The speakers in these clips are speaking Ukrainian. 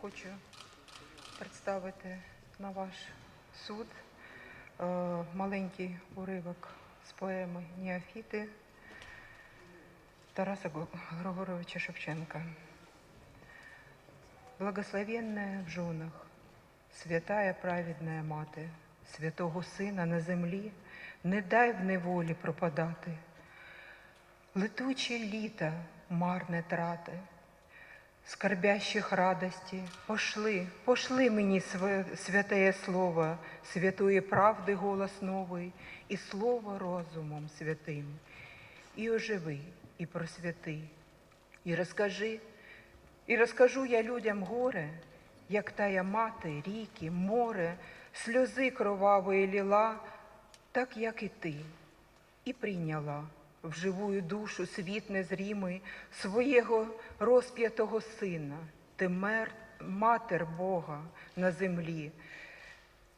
хочу представити на ваш суд е, маленький уривок з поеми Ніафіти Тараса Григоровича Шевченка. Благословенная в женах, святая праведная мати, святого Сина на землі, не дай в неволі пропадати. Летучі літа, марне трати, скорбящих радості, пошли, пошли мені св- святое слово, святої правди голос новий, і слово розумом святим. І оживи, і просвяти, і розкажи, і розкажу я людям горе, як тая мати, ріки, море, сльози кровавої ліла, так як і ти, і прийняла в живую душу світ незрімий свого розп'ятого сина, ти мер, матер Бога на землі.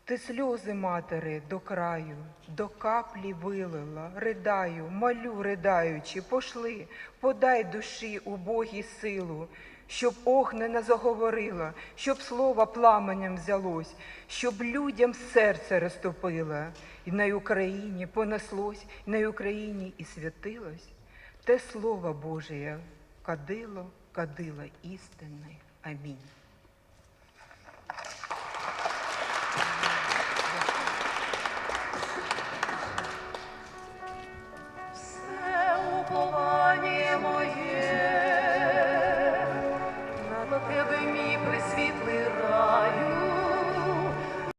Ти сльози матери до краю, до каплі вилила, ридаю, малю ридаючи, пошли, подай душі убогій силу, щоб огне не заговорило, щоб слово пламенем взялось, щоб людям серце розтопило, і на Україні понеслось, і на Україні і святилось. Те слово Божє кадило, кадило істини. Амінь. Все.